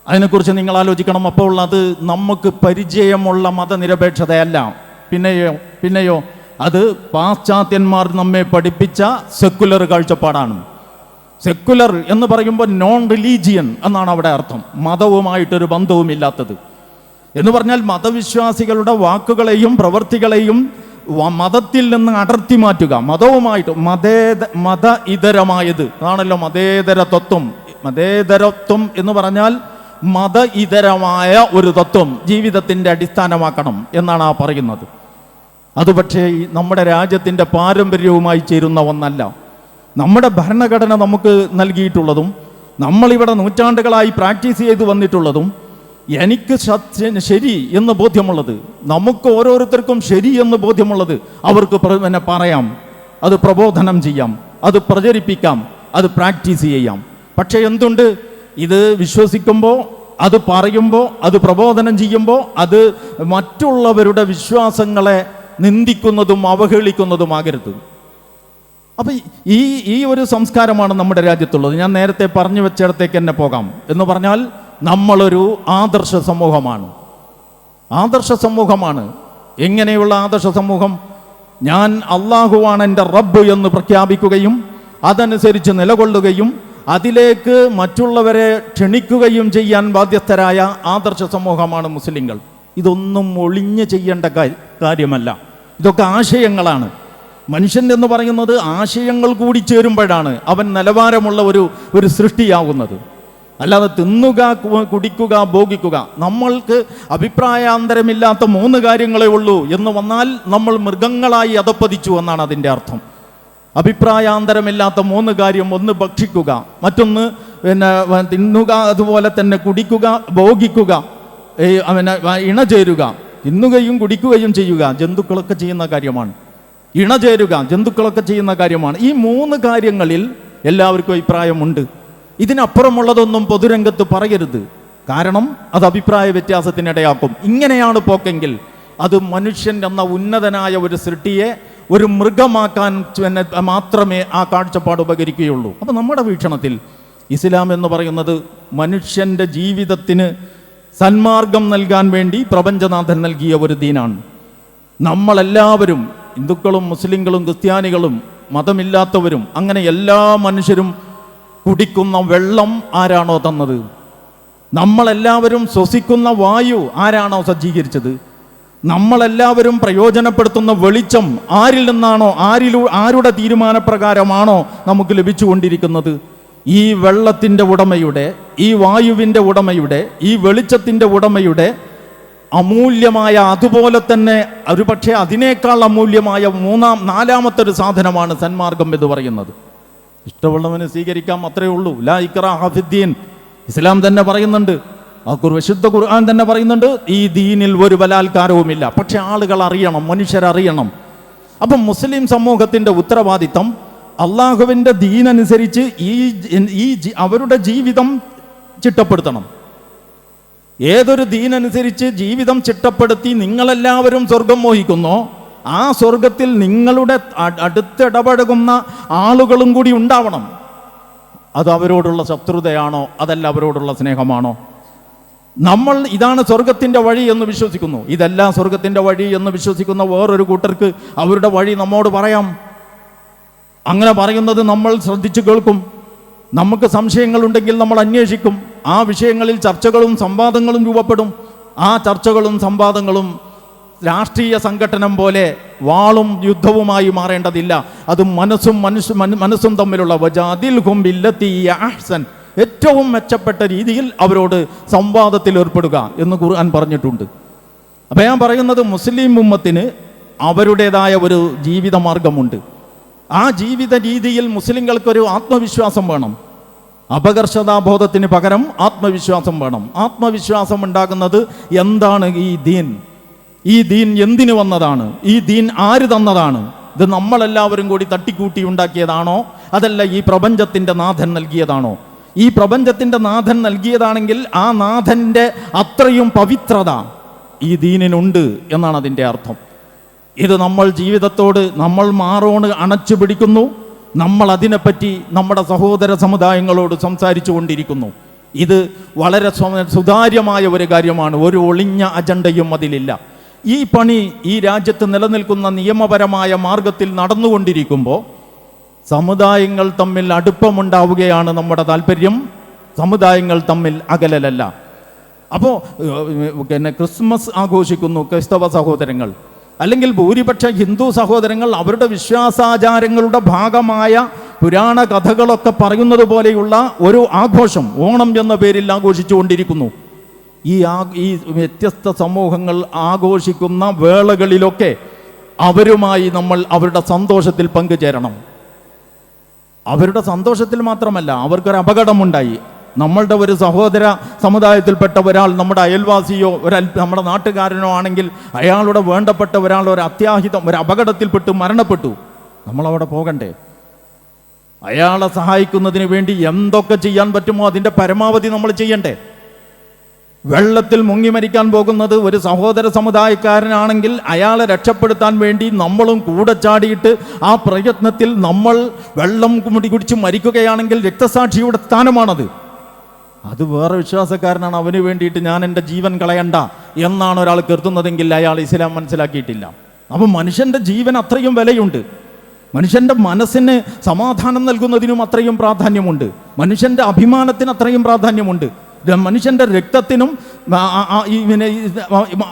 അതിനെക്കുറിച്ച് നിങ്ങൾ ആലോചിക്കണം. അപ്പോൾ അത് നമുക്ക് പരിചയമുള്ള മതനിരപേക്ഷതയല്ല. പിന്നെയോ പിന്നെയോ അത് പാശ്ചാത്യന്മാർ നമ്മെ പഠിപ്പിച്ച സെക്കുലർ കാഴ്ചപ്പാടാണ്. സെക്കുലർ എന്ന് പറയുമ്പോൾ നോൺ റിലീജിയൻ എന്നാണ് അവിടെ അർത്ഥം. മതവുമായിട്ടൊരു ബന്ധവുമില്ലാത്തത്. എന്ന് പറഞ്ഞാൽ മതവിശ്വാസികളുടെ വാക്കുകളെയും പ്രവൃത്തികളെയും മതത്തിൽ നിന്ന് അടർത്തി മാറ്റുക. മതവുമായിട്ട് മതേത മത ഇതരമായത്. അതാണല്ലോ മതേതര തത്വം. മതേതരത്വം എന്ന് പറഞ്ഞാൽ മത ഇതരമായ ഒരു തത്വം ജീവിതത്തിന്റെ അടിസ്ഥാനമാക്കണം എന്നാണ് ആ പറയുന്നത്. അതുപക്ഷേ നമ്മുടെ രാജ്യത്തിന്റെ പാരമ്പര്യവുമായി ചേരുന്ന ഒന്നല്ല. നമ്മുടെ ഭരണഘടന നമുക്ക് നൽകിയിട്ടുള്ളതും നമ്മളിവിടെ നൂറ്റാണ്ടുകളായി പ്രാക്ടീസ് ചെയ്ത് വന്നിട്ടുള്ളതും എനിക്ക് ശരി എന്ന് ബോധ്യമുള്ളത്. നമുക്ക് ഓരോരുത്തർക്കും ശരി എന്ന് ബോധ്യമുള്ളത് അവർക്ക് പിന്നെ പറയാം. അത് പ്രബോധനം ചെയ്യാം. അത് പ്രചരിപ്പിക്കാം. അത് പ്രാക്ടീസ് ചെയ്യാം. പക്ഷേ എന്തുണ്ട്? ഇത് വിശ്വസിക്കുമ്പോൾ അത് പറയുമ്പോൾ അത് പ്രബോധനം ചെയ്യുമ്പോൾ അത് മറ്റുള്ളവരുടെ വിശ്വാസങ്ങളെ നിന്ദിക്കുന്നതും അവഹേളിക്കുന്നതുമാകരുത് അപ്പൊ ഈ ഈ ഒരു സംസ്കാരമാണ് നമ്മുടെ രാജ്യത്തുള്ളത്. ഞാൻ നേരത്തെ പറഞ്ഞു വെച്ചിടത്തേക്ക് തന്നെ പോകാം എന്ന് പറഞ്ഞാൽ നമ്മളൊരു ആദർശ സമൂഹമാണ്. ആദർശ സമൂഹമാണ്. എങ്ങനെയുള്ള ആദർശ സമൂഹം? ഞാൻ അള്ളാഹുവാണ് എന്റെ റബ്ബ് എന്ന് പ്രഖ്യാപിക്കുകയും അതനുസരിച്ച് നിലകൊള്ളുകയും അതിലേക്ക് മറ്റുള്ളവരെ ക്ഷണിക്കുകയും ചെയ്യാൻ ബാധ്യസ്ഥരായ ആദർശ സമൂഹമാണ് മുസ്ലിങ്ങൾ. ഇതൊന്നും ഒളിഞ്ഞ് ചെയ്യേണ്ട കാര്യമല്ല. ഇതൊക്കെ ആശയങ്ങളാണ്. മനുഷ്യൻ എന്ന് പറയുന്നത് ആശയങ്ങൾ കൂടി ചേരുമ്പോഴാണ് അവൻ നിലവാരമുള്ള ഒരു ഒരു സൃഷ്ടിയാകുന്നത് അല്ലാതെ തിന്നുക കുടിക്കുക ഭോഗിക്കുക നമ്മൾക്ക് അഭിപ്രായാന്തരമില്ലാത്ത മൂന്ന് കാര്യങ്ങളേ ഉള്ളൂ എന്ന് വന്നാൽ നമ്മൾ മൃഗങ്ങളായി അധപ്പതിച്ചു എന്നാണ് അതിന്റെ അർത്ഥം. അഭിപ്രായാന്തരമില്ലാത്ത മൂന്ന് കാര്യം ഒന്ന് ഭക്ഷിക്കുക മറ്റൊന്ന് പിന്നെ തിന്നുക അതുപോലെ തന്നെ കുടിക്കുക ഭോഗിക്കുക പിന്നെ വ- ഇണചേരുക തിന്നുകയും കുടിക്കുകയും ചെയ്യുക ജന്തുക്കളൊക്കെ ചെയ്യുന്ന കാര്യമാണ്. ഇണചേരുക ജന്തുക്കളൊക്കെ ചെയ്യുന്ന കാര്യമാണ്. ഈ മൂന്ന് കാര്യങ്ങളിൽ എല്ലാവർക്കും അഭിപ്രായമുണ്ട്. ഇതിനപ്പുറമുള്ളതൊന്നും പൊതുരംഗത്ത് പറയരുത്. കാരണം അത് അഭിപ്രായ വ്യത്യാസത്തിനിടയാക്കും ഇങ്ങനെയാണ് പോക്കെങ്കിൽ അത് മനുഷ്യൻ എന്ന ഉന്നതനായ ഒരു സൃഷ്ടിയെ ഒരു മൃഗമാക്കാൻ മാത്രമേ ആ കാഴ്ചപ്പാട് ഉപകരിക്കുകയുള്ളൂ. അപ്പം നമ്മുടെ വീക്ഷണത്തിൽ ഇസ്ലാം എന്ന് പറയുന്നത് മനുഷ്യന്റെ ജീവിതത്തിന് സന്മാർഗം നൽകാൻ വേണ്ടി പ്രപഞ്ചനാഥൻ നൽകിയ ഒരു ദീനാണ്. നമ്മളെല്ലാവരും ഹിന്ദുക്കളും മുസ്ലിങ്ങളും ക്രിസ്ത്യാനികളും മതമില്ലാത്തവരും അങ്ങനെ എല്ലാ മനുഷ്യരും കുടിക്കുന്ന വെള്ളം ആരാണോ തന്നത്? നമ്മളെല്ലാവരും ശ്വസിക്കുന്ന വായു ആരാണോ സജ്ജീകരിച്ചത്? നമ്മളെല്ലാവരും പ്രയോജനപ്പെടുത്തുന്ന വെളിച്ചം ആരിൽ നിന്നാണോ ആരിലൂ ആരുടെ തീരുമാനപ്രകാരമാണോ നമുക്ക് ലഭിച്ചുകൊണ്ടിരിക്കുന്നത്? ഈ വെള്ളത്തിന്റെ ഉടമയുടെ ഈ വായുവിന്റെ ഉടമയുടെ ഈ വെളിച്ചത്തിന്റെ ഉടമയുടെ അമൂല്യമായ അതുപോലെ തന്നെ ഒരു പക്ഷേ അതിനേക്കാൾ അമൂല്യമായ മൂന്നാം നാലാമത്തെ ഒരു സാധനമാണ് സന്മാർഗം എന്ന് പറയുന്നത്. ഇഷ്ടമുള്ളവന് സ്വീകരിക്കാം അത്രേ ഉള്ളൂ. ലാ ഇക്ര ഹഫിദ്ദീൻ ഇസ്ലാം തന്നെ പറയുന്നുണ്ട്. ആ വിശുദ്ധ ഖുർആൻ തന്നെ പറയുന്നുണ്ട് ഈ ദീനിൽ ഒരു ബലാത്കാരവുമില്ല. പക്ഷെ ആളുകൾ അറിയണം മനുഷ്യരറിയണം. അപ്പം മുസ്ലിം സമൂഹത്തിന്റെ ഉത്തരവാദിത്തം അള്ളാഹുവിന്റെ ദീനനുസരിച്ച് ഈ ഈ അവരുടെ ജീവിതം ചിട്ടപ്പെടുത്തണം. ഏതൊരു ദീനനുസരിച്ച് ജീവിതം ചിട്ടപ്പെടുത്തി നിങ്ങളെല്ലാവരും സ്വർഗം മോഹിക്കുന്നോ ആ സ്വർഗത്തിൽ നിങ്ങളുടെ അടുത്തിടപഴകുന്ന ആളുകളും കൂടി ഉണ്ടാവണം. അത് അവരോടുള്ള ശത്രുതയാണോ? അതല്ല അവരോടുള്ള സ്നേഹമാണോ? നമ്മൾ ഇതാണ് സ്വർഗത്തിന്റെ വഴി എന്ന് വിശ്വസിക്കുന്നു. ഇതല്ല സ്വർഗത്തിന്റെ വഴി എന്ന് വിശ്വസിക്കുന്ന വേറൊരു കൂട്ടർക്ക് അവരുടെ വഴി നമ്മോട് പറയാം. അങ്ങനെ പറയുന്നത് നമ്മൾ ശ്രദ്ധിച്ചു കേൾക്കും. നമുക്ക് സംശയങ്ങളുണ്ടെങ്കിൽ നമ്മൾ അന്വേഷിക്കും. ആ വിഷയങ്ങളിൽ ചർച്ചകളും സംവാദങ്ങളും രൂപപ്പെടും. ആ ചർച്ചകളും സംവാദങ്ങളും രാഷ്ട്രീയ സംഘടനം പോലെ വാളും യുദ്ധവുമായി മാറേണ്ടതില്ല. അത് മനസ്സും മനുഷ്യ മന- മനസ്സും തമ്മിലുള്ള വജാദിൽ ഹും ബില്ലത്തി അഹ്സൻ. ഏറ്റവും മെച്ചപ്പെട്ട രീതിയിൽ അവരോട് സംവാദത്തിൽ ഏർപ്പെടുക എന്ന് ഖുർആൻ പറഞ്ഞിട്ടുണ്ട്. അപ്പം ഞാൻ പറയുന്നത് മുസ്ലിം ഉമ്മത്തിന് അവരുടേതായ ഒരു ജീവിത മാർഗമുണ്ട് ആ ജീവിത രീതിയിൽ മുസ്ലിങ്ങൾക്കൊരു ആത്മവിശ്വാസം വേണം. അപകർഷതാബോധത്തിന് പകരം ആത്മവിശ്വാസം വേണം. ആത്മവിശ്വാസം ഉണ്ടാകുന്നത് എന്താണ് ഈ ദീൻ? ഈ ദീൻ എന്തിനു വന്നതാണ്? ഈ ദീൻ ആര് തന്നതാണ്? ഇത് നമ്മളെല്ലാവരും കൂടി തട്ടിക്കൂട്ടി ഉണ്ടാക്കിയതാണോ? അതല്ല ഈ പ്രപഞ്ചത്തിന്റെ നാഥൻ നൽകിയതാണോ? ഈ പ്രപഞ്ചത്തിന്റെ നാഥൻ നൽകിയതാണെങ്കിൽ ആ നാഥന്റെ അത്രയും പവിത്രത ഈ ദീനിനുണ്ട് എന്നാണ് അതിന്റെ അർത്ഥം. ഇത് നമ്മൾ ജീവിതത്തോട് നമ്മൾ മാറോണ് അണച്ചു പിടിക്കുന്നു. നമ്മൾ അതിനെപ്പറ്റി നമ്മുടെ സഹോദര സമുദായങ്ങളോട് സംസാരിച്ചു കൊണ്ടിരിക്കുന്നു ഇത് വളരെ സുതാര്യമായ ഒരു കാര്യമാണ്. ഒരു ഒളിഞ്ഞ അജണ്ടയും അതിലില്ല. ഈ പണി ഈ രാജ്യത്ത് നിലനിൽക്കുന്ന നിയമപരമായ മാർഗത്തിൽ നടന്നുകൊണ്ടിരിക്കുമ്പോൾ സമുദായങ്ങൾ തമ്മിൽ അടുപ്പമുണ്ടാവുകയാണ് നമ്മുടെ താല്പര്യം. സമുദായങ്ങൾ തമ്മിൽ അകലലല്ല. അപ്പോൾ പിന്നെ ക്രിസ്മസ് ആഘോഷിക്കുന്നു ക്രിസ്തവ സഹോദരങ്ങൾ. അല്ലെങ്കിൽ ഭൂരിപക്ഷ ഹിന്ദു സഹോദരങ്ങൾ അവരുടെ വിശ്വാസാചാരങ്ങളുടെ ഭാഗമായ പുരാണ കഥകളൊക്കെ പറയുന്നത് പോലെയുള്ള ഒരു ആഘോഷം ഓണം എന്ന പേരിൽ ആഘോഷിച്ചുകൊണ്ടിരിക്കുന്നു. ഈ ആ ഈ വ്യത്യസ്ത സമൂഹങ്ങൾ ആഘോഷിക്കുന്ന വേളകളിലൊക്കെ അവരുമായി നമ്മൾ അവരുടെ സന്തോഷത്തിൽ പങ്കുചേരണം. അവരുടെ സന്തോഷത്തിൽ മാത്രമല്ല അവർക്കൊരു അപകടമുണ്ടായി നമ്മളുടെ ഒരു സഹോദര സമുദായത്തിൽപ്പെട്ട ഒരാൾ നമ്മുടെ അയൽവാസിയോ ഒരു നമ്മുടെ നാട്ടുകാരനോ ആണെങ്കിൽ അയാളുടെ വേണ്ടപ്പെട്ട ഒരാൾ ഒരു അത്യാഹിതം ഒരു അപകടത്തിൽപ്പെട്ട് മരണപ്പെട്ടു. നമ്മളവിടെ പോകണ്ടേ? അയാളെ സഹായിക്കുന്നതിന് വേണ്ടി എന്തൊക്കെ ചെയ്യാൻ പറ്റുമോ അതിന്റെ പരമാവധി നമ്മൾ ചെയ്യണ്ടേ? വെള്ളത്തിൽ മുങ്ങി മരിക്കാൻ പോകുന്നത് ഒരു സഹോദര സമുദായക്കാരനാണെങ്കിൽ അയാളെ രക്ഷപ്പെടുത്താൻ വേണ്ടി നമ്മളും കൂടെ ചാടിയിട്ട് ആ പ്രയത്നത്തിൽ നമ്മൾ വെള്ളം കുമുടി കുടിച്ച് മരിക്കുകയാണെങ്കിൽ രക്തസാക്ഷിയുടെ സ്ഥാനമാണത്. അത് വേറെ വിശ്വാസക്കാരനാണ്. അവന് വേണ്ടിയിട്ട് ഞാൻ എന്റെ ജീവൻ കളയണ്ട എന്നാണ് ഒരാൾ കരുതുന്നതെങ്കിൽ അയാൾ ഇസ്ലാം മനസ്സിലാക്കിയിട്ടില്ല. അപ്പം മനുഷ്യന്റെ ജീവൻ അത്രയും വിലയുണ്ട്. മനുഷ്യന്റെ മനസ്സിന് സമാധാനം നൽകുന്നതിനും അത്രയും പ്രാധാന്യമുണ്ട്. മനുഷ്യന്റെ അഭിമാനത്തിന് അത്രയും പ്രാധാന്യമുണ്ട്. മനുഷ്യന്റെ രക്തത്തിനും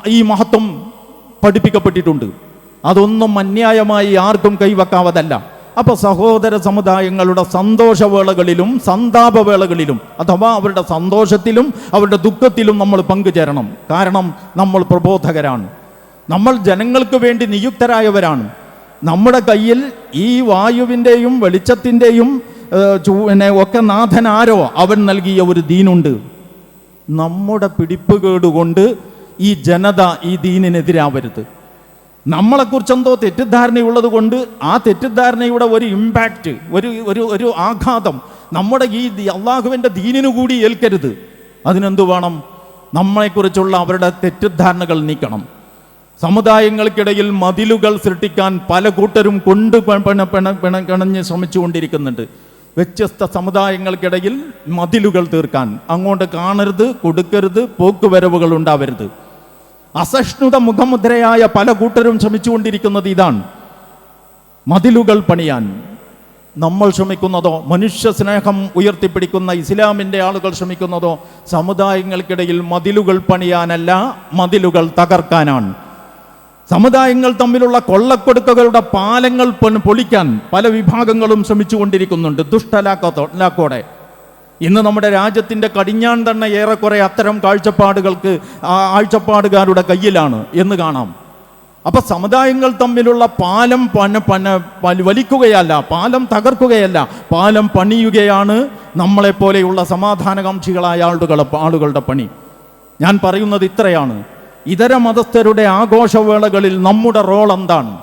ഈ മഹത്വം പഠിപ്പിക്കപ്പെട്ടിട്ടുണ്ട്. അതൊന്നും അന്യായമായി ആർക്കും കൈവെക്കാവതല്ല. അപ്പോൾ സഹോദര സമുദായങ്ങളുടെ സന്തോഷവേളകളിലും സന്താപവേളകളിലും അഥവാ അവരുടെ സന്തോഷത്തിലും അവരുടെ ദുഃഖത്തിലും നമ്മൾ പങ്കുചേരണം. കാരണം നമ്മൾ പ്രബോധകരാണ്. നമ്മൾ ജനങ്ങൾക്ക് വേണ്ടി നിയുക്തരായവരാണ്. നമ്മുടെ കയ്യിൽ ഈ വായുവിന്റെയും വെളിച്ചത്തിന്റെയും പിന്നെ ഒക്കെ നാഥൻ ആരോ അവൻ നൽകിയ ഒരു ദീനുണ്ട്. നമ്മുടെ പിടിപ്പുകേടുകൊണ്ട് ഈ ജനത ഈ ദീനിനെതിരാവരുത്. നമ്മളെക്കുറിച്ച് എന്തോ തെറ്റിദ്ധാരണയുള്ളത് കൊണ്ട് ആ തെറ്റിദ്ധാരണയുടെ ഒരു ഇമ്പാക്റ്റ് ഒരു ഒരു ഒരു ആഘാതം നമ്മുടെ ഈ അള്ളാഹുവിന്റെ ദീനിനു കൂടി ഏൽക്കരുത്. അതിനെന്തു വേണം? നമ്മളെക്കുറിച്ചുള്ള അവരുടെ തെറ്റിദ്ധാരണകൾ നീക്കണം. സമുദായങ്ങൾക്കിടയിൽ മതിലുകൾ സൃഷ്ടിക്കാൻ പല കൂട്ടരും കൊണ്ട് പിണഞ്ഞ് ശ്രമിച്ചുകൊണ്ടിരിക്കുന്നുണ്ട്. വ്യത്യസ്ത സമുദായങ്ങൾക്കിടയിൽ മതിലുകൾ തീർക്കാൻ. അങ്ങോട്ട് കാണരുത് കൊടുക്കരുത് പോക്കുവരവുകൾ ഉണ്ടാവരുത്. അസഹിഷ്ണുത മുഖമുദ്രയായ പല കൂട്ടരും ശ്രമിച്ചുകൊണ്ടിരിക്കുന്നത് ഇതാണ്. മതിലുകൾ പണിയാൻ. നമ്മൾ ശ്രമിക്കുന്നതോ മനുഷ്യ സ്നേഹം ഉയർത്തിപ്പിടിക്കുന്ന ഇസ്ലാമിന്റെ ആളുകൾ ശ്രമിക്കുന്നതോ സമുദായങ്ങൾക്കിടയിൽ മതിലുകൾ പണിയാനല്ല മതിലുകൾ തകർക്കാനാണ്. സമുദായങ്ങൾ തമ്മിലുള്ള കൊള്ളക്കൊടുക്കകളുടെ പാലങ്ങൾ പൊളിക്കാൻ പല വിഭാഗങ്ങളും ശ്രമിച്ചുകൊണ്ടിരിക്കുന്നുണ്ട്. ദുഷ്ടലാക്കോടെ ലാക്കോടെ. ഇന്ന് നമ്മുടെ രാജ്യത്തിന്റെ കടിഞ്ഞാൻ തന്നെ ഏറെക്കുറെ അത്തരം കാഴ്ചപ്പാടുകൾക്ക് ആഴ്ചപ്പാടുകാരുടെ കയ്യിലാണ് എന്ന് കാണാം. അപ്പൊ സമുദായങ്ങൾ തമ്മിലുള്ള പാലം പന പന വലിക്കുകയല്ല പാലം തകർക്കുകയല്ല പാലം പണിയുകയാണ് നമ്മളെപ്പോലെയുള്ള സമാധാനകാംക്ഷികളായ ആളുകളെ ആളുകളുടെ പണി. ഞാൻ പറയുന്നത് ഇത്രയാണ്. ഇതര മതസ്ഥരുടെ ആഘോഷവേളകളിൽ നമ്മുടെ റോൾ എന്താണ്?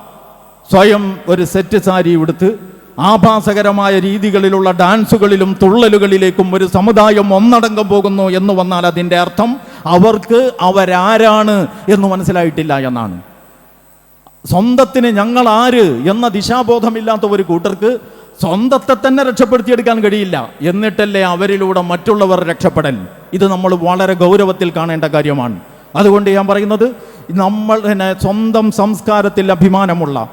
സ്വയം ഒരു സെറ്റ് സാരി ഉടുത്ത് ആഭാസകരമായ രീതികളിലുള്ള ഡാൻസുകളിലും തുള്ളലുകളിലേക്കും ഒരു സമുദായം ഒന്നടങ്കം പോകുന്നു എന്ന് വന്നാൽ അതിന്റെ അർത്ഥം അവർക്ക് അവരാരാണ് എന്ന് മനസ്സിലായിട്ടില്ല എന്നാണ്. സ്വന്തത്തിന് ഞങ്ങൾ ആര് എന്ന ദിശാബോധമില്ലാത്ത ഒരു കൂട്ടർക്ക് സ്വന്തത്തെ തന്നെ രക്ഷപ്പെടുത്തിയെടുക്കാൻ കഴിയില്ല. എന്നിട്ടല്ലേ അവരിലൂടെ മറ്റുള്ളവർ രക്ഷപ്പെടൽ. ഇത് നമ്മൾ വളരെ ഗൗരവത്തിൽ കാണേണ്ട കാര്യമാണ്. അതുകൊണ്ട് ഞാൻ പറയുന്നത് നമ്മൾ തന്നെ സ്വന്തം സംസ്കാരത്തിൽ അഭിമാനമുള്ള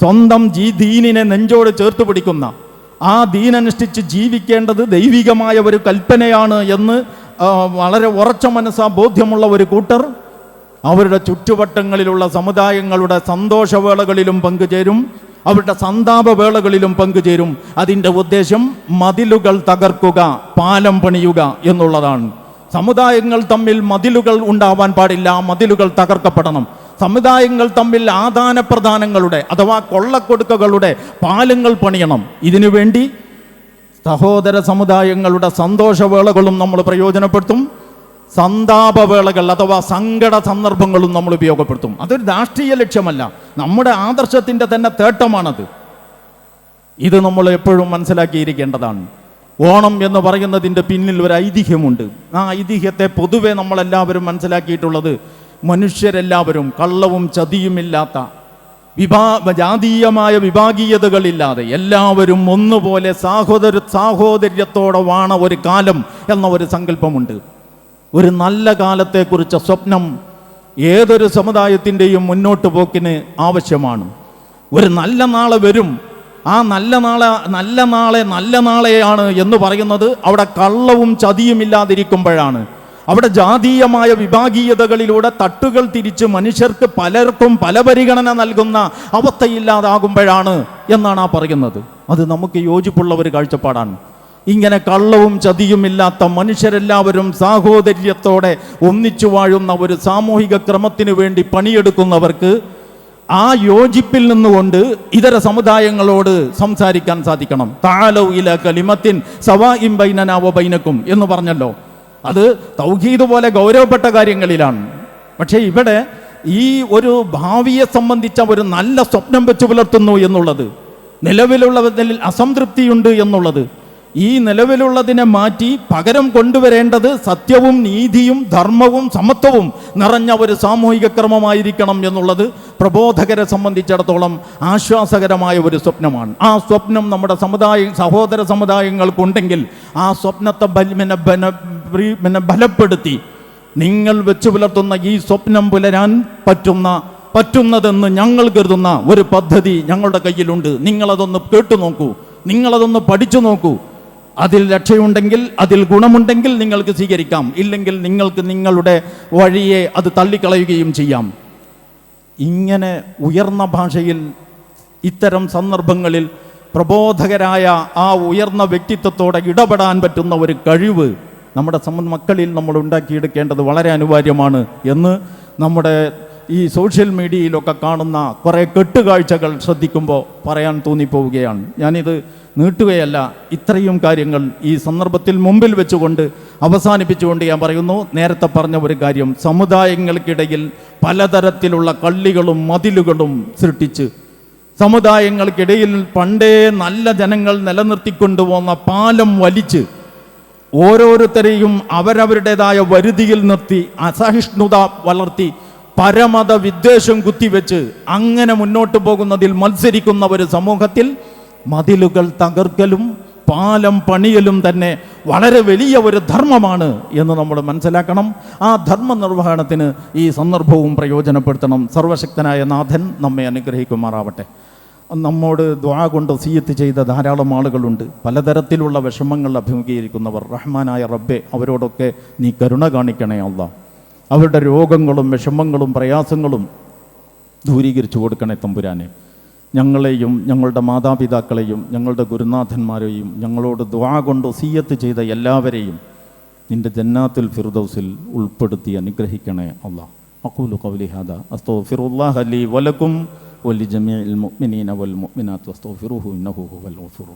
സ്വന്തം ജീ ദീനിനെ നെഞ്ചോട് ചേർത്ത് പിടിക്കുന്ന ആ ദീനനുഷ്ഠിച്ച് ജീവിക്കേണ്ടത് ദൈവികമായ ഒരു കൽപ്പനയാണ് എന്ന് വളരെ ഉറച്ച മനസ്സാ ബോധ്യമുള്ള ഒരു കൂട്ടർ അവരുടെ ചുറ്റുവട്ടങ്ങളിലുള്ള സമുദായങ്ങളുടെ സന്തോഷവേളകളിലും പങ്കുചേരും അവരുടെ സന്താപവേളകളിലും പങ്കുചേരും. അതിന്റെ ഉദ്ദേശം മതിലുകൾ തകർക്കുക പാലം പണിയുക എന്നുള്ളതാണ്. സമുദായങ്ങൾ തമ്മിൽ മതിലുകൾ ഉണ്ടാവാൻ പാടില്ല മതിലുകൾ തകർക്കപ്പെടണം. സമുദായങ്ങൾ തമ്മിൽ ആദാന പ്രദാനങ്ങളുടെ അഥവാ കൊള്ളക്കൊടുക്കകളുടെ പാലങ്ങൾ പണിയണം. ഇതിനുവേണ്ടി സഹോദര സമുദായങ്ങളുടെ സന്തോഷവേളകളും നമ്മൾ പ്രയോജനപ്പെടുത്തും. സന്താപവേളകൾ അഥവാ സങ്കട സന്ദർഭങ്ങളും നമ്മൾ ഉപയോഗപ്പെടുത്തും. അതൊരു രാഷ്ട്രീയ ലക്ഷ്യമല്ല. നമ്മുടെ ആദർശത്തിന്റെ തന്നെ തേട്ടമാണത്. ഇത് നമ്മൾ എപ്പോഴും മനസ്സിലാക്കിയിരിക്കേണ്ടതാണ്. ഓണം എന്ന് പറയുന്നതിന്റെ പിന്നിൽ ഒരു ഐതിഹ്യമുണ്ട്. ആ ഐതിഹ്യത്തെ പൊതുവെ നമ്മളെല്ലാവരും മനസ്സിലാക്കിയിട്ടുള്ളത് മനുഷ്യരെല്ലാവരും കള്ളവും ചതിയുമില്ലാത്ത വിഭാ ജാതീയമായ വിഭാഗീയതകളില്ലാതെ എല്ലാവരും ഒന്നുപോലെ സാഹോദര സാഹോദര്യത്തോടെ വാണ ഒരു കാലം എന്ന ഒരു സങ്കല്പമുണ്ട്. ഒരു നല്ല കാലത്തെക്കുറിച്ച സ്വപ്നം ഏതൊരു സമുദായത്തിന്റെയും മുന്നോട്ട് പോക്കിന് ആവശ്യമാണ്. ഒരു നല്ല നാളെ വരും. ആ നല്ല നാളെ നല്ല നാളെ നല്ല നാളെയാണ് എന്ന് പറയുന്നത് അവിടെ കള്ളവും ചതിയും ഇല്ലാതിരിക്കുമ്പോഴാണ് അവിടെ ജാതീയമായ വിഭാഗീയതകളിലൂടെ തട്ടുകൾ തിരിച്ച് മനുഷ്യർക്ക് പലർക്കും പല പരിഗണന നൽകുന്ന അവസ്ഥയില്ലാതാകുമ്പോഴാണ് എന്നാണ് ആ പറയുന്നത്. അത് നമുക്ക് യോജിപ്പുള്ള ഒരു കാഴ്ചപ്പാടാണ്. ഇങ്ങനെ കള്ളവും ചതിയുമില്ലാത്ത മനുഷ്യരെല്ലാവരും സാഹോദര്യത്തോടെ ഒന്നിച്ചു വാഴുന്ന ഒരു സാമൂഹിക ക്രമത്തിനു വേണ്ടി പണിയെടുക്കുന്നവർക്ക് ആ യോജിപ്പിൽ നിന്നുകൊണ്ട് ഇതര സമുദായങ്ങളോട് സംസാരിക്കാൻ സാധിക്കണം. താലോ ഇല കലിമത്തിൻ സവാ ഇം ബൈനനാവോ ബൈനക്കും എന്ന് പറഞ്ഞല്ലോ. അത് തൗഹീദ് പോലെ ഗൗരവപ്പെട്ട കാര്യങ്ങളിലാണ്. പക്ഷേ ഇവിടെ ഈ ഒരു ഭാവിയെ സംബന്ധിച്ച ഒരു നല്ല സ്വപ്നം വെച്ച് പുലർത്തുന്നു എന്നുള്ളത് നിലവിലുള്ളതിൽ അസംതൃപ്തിയുണ്ട് എന്നുള്ളത് ഈ നിലവിലുള്ളതിനെ മാറ്റി പകരം കൊണ്ടുവരേണ്ടത് സത്യവും നീതിയും ധർമ്മവും സമത്വവും നിറഞ്ഞ ഒരു സാമൂഹിക ക്രമമായിരിക്കണം എന്നുള്ളത് പ്രബോധകരെ സംബന്ധിച്ചിടത്തോളം ആശ്വാസകരമായ ഒരു സ്വപ്നമാണ്. ആ സ്വപ്നം നമ്മുടെ സമുദായ സഹോദര സമുദായങ്ങൾക്കുണ്ടെങ്കിൽ ആ സ്വപ്നത്തെ പിന്നെ ബലപ്പെടുത്തി നിങ്ങൾ വെച്ചു പുലർത്തുന്ന ഈ സ്വപ്നം പുലരാൻ പറ്റുന്ന പറ്റുന്നതെന്ന് ഞങ്ങൾ കരുതുന്ന ഒരു പദ്ധതി ഞങ്ങളുടെ കയ്യിലുണ്ട്. നിങ്ങളതൊന്ന് കേട്ടു നോക്കൂ. നിങ്ങളതൊന്ന് പഠിച്ചു നോക്കൂ. അതിൽ രക്ഷയുണ്ടെങ്കിൽ അതിൽ ഗുണമുണ്ടെങ്കിൽ നിങ്ങൾക്ക് സ്വീകരിക്കാം. ഇല്ലെങ്കിൽ നിങ്ങൾക്ക് നിങ്ങളുടെ വഴിയെ അത് തള്ളിക്കളയുകയും ചെയ്യാം. ഇങ്ങനെ ഉയർന്ന ഭാഷയിൽ ഇത്തരം സന്ദർഭങ്ങളിൽ പ്രബോധകരായ ആ ഉയർന്ന വ്യക്തിത്വത്തോടെ ഇടപെടാൻ പറ്റുന്ന ഒരു കഴിവ് നമ്മുടെ സമ മക്കളിൽ നമ്മൾ ഉണ്ടാക്കിയെടുക്കേണ്ടത് വളരെ അനിവാര്യമാണ് എന്ന് നമ്മുടെ ഈ സോഷ്യൽ മീഡിയയിലൊക്കെ കാണുന്ന കുറേ കെട്ടുകാഴ്ചകൾ ശ്രദ്ധിക്കുമ്പോൾ പറയാൻ തോന്നിപ്പോവുകയാണ്. ഞാനിത് നീട്ടുകയല്ല. ഇത്രയും കാര്യങ്ങൾ ഈ സന്ദർഭത്തിൽ മുമ്പിൽ വെച്ചുകൊണ്ട് അവസാനിപ്പിച്ചുകൊണ്ട് ഞാൻ പറയുന്നു നേരത്തെ പറഞ്ഞ ഒരു കാര്യം സമുദായങ്ങൾക്കിടയിൽ പലതരത്തിലുള്ള കള്ളികളും മതിലുകളും സൃഷ്ടിച്ച് സമുദായങ്ങൾക്കിടയിൽ പണ്ടേ നല്ല ജനങ്ങൾ നിലനിർത്തിക്കൊണ്ടുപോകുന്ന പാലം വലിച്ച് ഓരോരുത്തരെയും അവരവരുടേതായ വരുതിയിൽ നിർത്തി അസഹിഷ്ണുത വളർത്തി പരമത വിദ്വേഷം കുത്തിവെച്ച് അങ്ങനെ മുന്നോട്ട് പോകുന്നതിൽ മത്സരിക്കുന്ന ഒരു സമൂഹത്തിൽ മതിലുകൾ തകർക്കലും പാലം പണിയലും തന്നെ വളരെ വലിയ ഒരു ധർമ്മമാണ് എന്ന് നമ്മൾ മനസ്സിലാക്കണം. ആ ധർമ്മ നിർവഹണത്തിന് ഈ സന്ദർഭവും പ്രയോജനപ്പെടുത്തണം. സർവശക്തനായ നാഥൻ നമ്മെ അനുഗ്രഹിക്കുമാറാവട്ടെ. നമ്മോട് ദ്വാ കൊണ്ട് സീയത്ത് ചെയ്ത ധാരാളം ആളുകളുണ്ട്. പലതരത്തിലുള്ള വിഷമങ്ങൾ അഭിമുഖീകരിക്കുന്നവർ. റഹ്മാനായ റബ്ബെ അവരോടൊക്കെ നീ കരുണ കാണിക്കണേ അല്ല അവരുടെ രോഗങ്ങളും വിഷമങ്ങളും പ്രയാസങ്ങളും ദൂരീകരിച്ചു കൊടുക്കണേ തമ്പുരാനെ. ഞങ്ങളെയും ഞങ്ങളുടെ മാതാപിതാക്കളെയും ഞങ്ങളുടെ ഗുരുനാഥന്മാരെയും ഞങ്ങളോട് ദ്വാ കൊണ്ട് സീയത്ത് ചെയ്ത എല്ലാവരെയും നിന്റെ ജന്നാത്തുൽ ഫിർദൗസിൽ ഉൾപ്പെടുത്തി അനുഗ്രഹിക്കണേ അള്ളാ അക്കൂലു കൗലി ഹാദ. അസ്തോഫിറുല്ലാഹ് അലി വലക്കും വലി ജമിഅൽ മുഅ്മിനീന വൽ മുഅ്മിനാത്ത്. അസ്തോഫിറുഹു ഇന്നഹു വൽ ഗഫൂർ